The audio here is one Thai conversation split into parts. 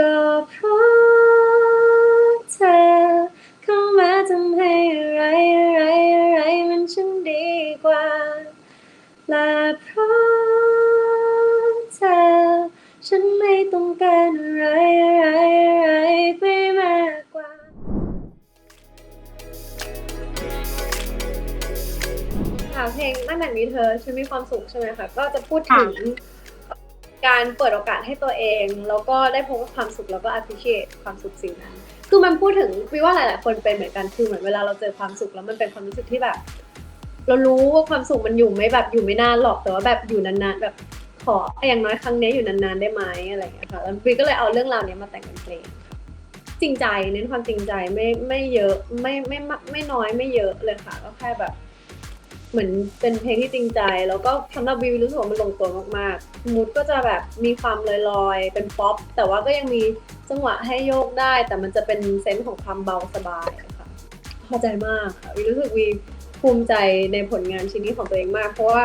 ก็เพราะเธอเข้ามาทำให้อะไรอะไรอะไรมันช่างดีกว่า และเพราะเธอ ฉันไม่ต้องการอะไรอะไรอะไรไปมากกว่า ค่ะเพลงตั้งแต่มีเธอฉันมีความสุขใช่ไหมคะก็จะพูดถึง การเปิดโอกาสให้ตัวเอง แล้วก็ได้พบความสุขแล้วก็ appreciate ความสุขสิ่งนั้น คือมันพูดถึงวิว่าหลาย ๆ คนเป็นเหมือนกันคือเหมือนเวลาเราเจอความสุขแล้วมันเป็นความรู้สึกที่แบบ เรารู้ว่าความสุขมันอยู่ไม่แบบอยู่ไม่นานหรอกแต่ว่าแบบอยู่นานๆแบบขออย่างน้อยครั้งนี้อยู่นานๆได้ไหมอะไรอย่างเงี้ยค่ะแล้ววีก็เลยเอาเรื่องราวนี้มาแต่งเป็นเพลงจริงใจเน้นความจริงใจไม่ไม่เยอะไม่ไม่ไม่น้อยไม่เยอะเลยค่ะก็แค่แบบ เหมือนเป็นเพลงที่จริงใจ แล้วก็สำหรับวิวรู้สึกว่ามันลงตัวมากๆมูดก็จะแบบมีความลอยๆ เป็นป๊อป แต่ว่าก็ยังมีจังหวะให้โยกได้ แต่มันจะเป็นเซนส์ของความเบาสบายค่ะพอใจมากค่ะวิรู้สึกวีภูมิใจในผลงานชิ้นนี้ของตัวเองมาก เพราะว่า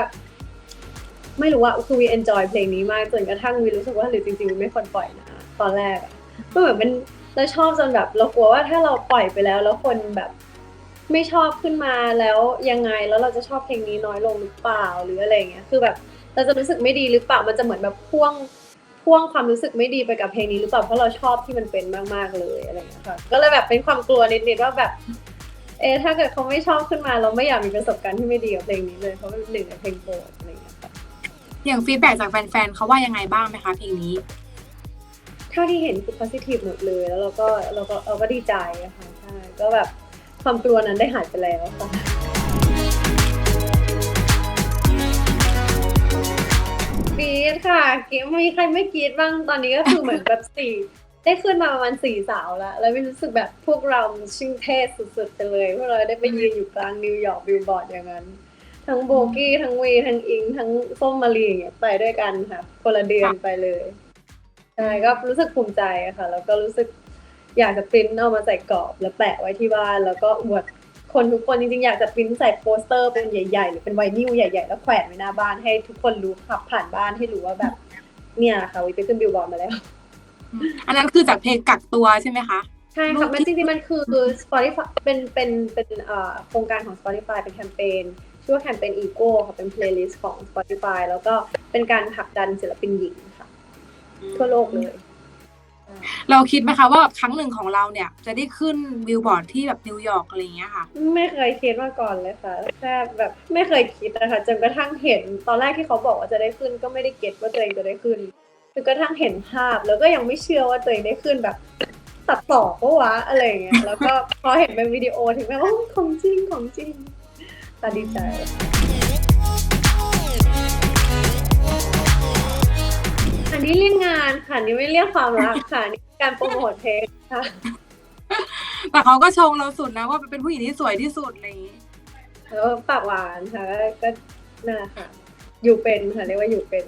ไม่รู้ว่าคือวีเอนจอยเพลงนี้มากจนกระทั่งวีรู้สึกว่าหรือจริงๆวีไม่ควรปล่อยนะตอนแรกก็เหมือนเป็นเราชอบจนแบบเรากลัวว่าถ้าเราปล่อยไปแล้ว แล้วคนแบบ ไม่ชอบขึ้นมาแล้วยังไงแล้วเราจะชอบเพลงนี้น้อยลงหรือเปล่าหรืออะไรเงี้ยคือแบบเราจะรู้สึกไม่ดีหรือเปล่ามันจะเหมือนแบบพ่วงพ่วงความรู้สึกไม่ดีไปกับเพลงนี้หรือเปล่าเพราะเราชอบที่มันเป็นมากๆเลยอะไรเงี้ยค่ะก็เลยแบบเป็นความกลัวนิดๆว่าแบบเอะถ้าเกิดเขาไม่ชอบขึ้นมาเราไม่อยากมีประสบการณ์ที่ไม่ดีกับเพลงนี้เลยเพราะมันเป็นหนึ่งในเพลงโปรดอะไรเงี้ยค่ะอย่างฟีดแบ็จากแฟนๆเขาว่ายังไงบ้างไหมคะเพลงนี้เท่าที่เห็นคือ positive หมดเลย แล้วเราก็เราก็เราก็ดีใจอะค่ะใช่ก็แบบ ความกลัวนั้นได้หายไปแล้วค่ะกรีดค่ะกรีดมีใครไม่กรีดบ้างตอนนี้ก็คือเหมือนแบบสี่ได้ขึ้นมาประมาณสี่สาวแล้ว แล้วไม่รู้สึกแบบพวกเราชิ่งเทสสุดๆไปเลยพวกเราได้ไปยืนอยู่กลางนิวยอร์กบิลบอร์ดอย่างนั้น ทั้งโบกี้ ทั้งวีทั้งอิง ทั้งส้มมารีอย่างเงี้ยไปด้วยกันค่ะคนละเดือนไปเลยใช่ก็รู้สึกภูมิใจอะค่ะ แล้วก็รู้สึก อยากจะปริ้นเอามาใส่กรอบแล้วแปะไว้ที่บ้านแล้วก็อวดคนทุกคนจริงๆอยากจะปริ้นใส่โปสเตอร์เป็นใหญ่ๆ หรือเป็นไวนิลใหญ่ๆ แล้วแขวนไว้หน้าบ้านให้ทุกคนรู้ขับผ่านบ้านให้รู้ว่าแบบ เนี่ยค่ะวิไปขึ้นบิลบอร์ดมาแล้ว อันนั้นคือจากเพลงกักตัวใช่ไหมคะใช่ค่ะมันจริงๆมันคือ Spotify เป็นเป็นเป็นเอ่อโครงการของ Spotify เป็นแคมเปญชื่อว่าแคมเปญ Ego ค่ะเป็นเพลย์ลิสต์ของ Spotify แล้วก็เป็นการผลักดันศิลปินหญิงค่ะทั่วโลกเลย เราคิดไหมคะว่าครั้งหนึ่งของเราเนี่ยจะได้ขึ้นบิลบอร์ดที่แบบนิวยอร์กอะไรอย่างเงี้ยค่ะ ไม่เคยคิดมาก่อนเลยค่ะแค่แบบไม่เคยคิดนะคะจนกระทั่งเห็นตอนแรกที่เขาบอกว่าจะได้ขึ้นก็ไม่ได้เก็ตว่าตัวเองจะได้ขึ้นจนกระทั่งเห็นภาพแล้วก็ยังไม่เชื่อว่าตัวเองได้ขึ้นแบบตัดต่อปะวะอะไรอย่างเงี้ยแล้วก็พอเห็นเป็นวิดีโอถึงแบบว่าของจริงของจริงตาดีใจ อันนี้เรียกงานค่ะนี่ไม่เรียกความรักค่ะนี่การโปรโมทเพลงค่ะ แต่เขาก็ชงเราสุดนะว่าเป็นผู้หญิงที่สวยที่สุดอะไรอย่างงี้แล้วปากหวานค่ะก็ก็นั่นแหละค่ะ อยู่เป็นค่ะเรียกว่าอยู่เป็น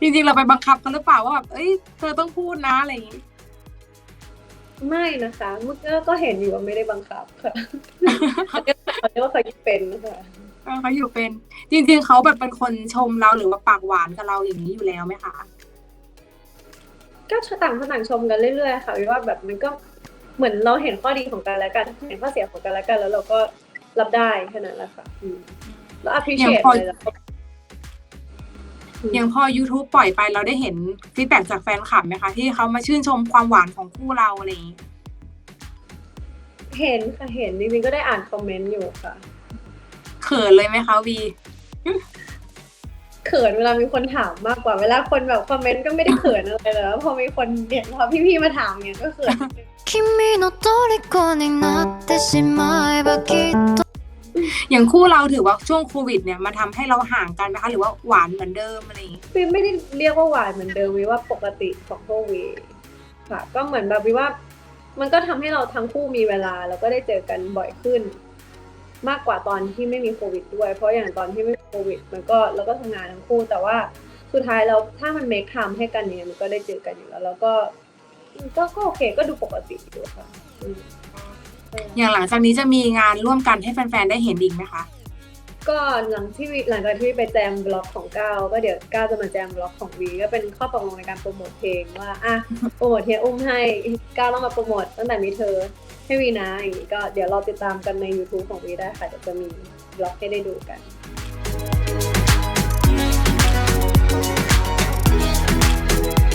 จริงๆเราไปบังคับเขาหรือเปล่าว่าแบบเอ้ยเธอต้องพูดนะอะไรอย่างงี้ไม่นะคะเมื่อกี้ก็เห็นอยู่ว่าไม่ได้บังคับค่ะเขาเรียกว่าเขาอยู่เป็นค่ะเออเขาอยู่เป็น จริง ๆเขาแบบเป็นคนชมเราหรือว่าปากหวานกับเราอย่างนี้อยู่แล้วไหมคะ ก็ต่างคนต่างชมกันเรื่อยๆค่ะว่าแบบมันก็เหมือนเราเห็นข้อดีของกันและกันเห็นข้อเสียของกันและกัน แล้วเราก็รับได้แค่นั้นแหละค่ะอืมแล้ว appreciate เลยแล้วก็อย่างพอ YouTube ปล่อยไปเราได้เห็นฟีดแบ็จากแฟนคลับไหมคะที่เขามาชื่นชมความหวานของคู่เราอะไรอย่างงี้เห็นค่ะเห็นจริงๆก็ได้อ่านคอมเมนต์อยู่ค่ะ เขินเลยไหมคะวี เขินเวลามีคนถามมากกว่าเวลาคนแบบคอมเมนต์ก็ไม่ได้เขินอะไรเลยแล้วพอมีคนเนี่ยพอพี่ๆมาถามเนี่ยก็เขิน 君の虜になってしまえばきっと อย่างคู่เราถือว่าช่วงโควิดเนี่ยมาทำให้เราห่างกันไหมคะ หรือว่าหวานเหมือนเดิมอะไรอย่างงี้ วิไม่ได้เรียกว่าหวานเหมือนเดิมวิว่าปกติของพวกวีค่ะ ก็เหมือนแบบวิว่า มันก็ทำให้เราทั้งคู่มีเวลา แล้วก็ได้เจอกันบ่อยขึ้น มากกว่าตอนที่ไม่มีโควิดด้วย เพราะอย่างตอนที่ไม่มี โควิด มันก็เราก็ทำงานทั้งคู่ แต่ว่าสุดท้ายเราถ้ามันเมคไทม์ให้กันเนี่ยมันก็ได้เจอกันอยู่แล้ว แล้วก็ก็ก็โอเคก็ดูปกติอยู่ค่ะอืมอย่างหลังจากนี้จะมีงานร่วมกันให้แฟนๆได้เห็นอีกไหมคะก็หลังที่วีหลังจากที่วีไปแจมบล็อกของก้าวก็เดี๋ยวก้าวจะมาแจมบล็อกของวีก็เป็นข้อตกลงในการโปรโมทเพลงว่าอะโปรโมทเฮียอุ้มให้ก้าวต้องมาโปรโมทตั้งแต่มีเธอให้วีนะอย่างนี้ก็เดี๋ยวเราติดตามกันใน YouTube ของวีได้ค่ะเดี๋ยวจะมีบล็อกให้ได้ดูกัน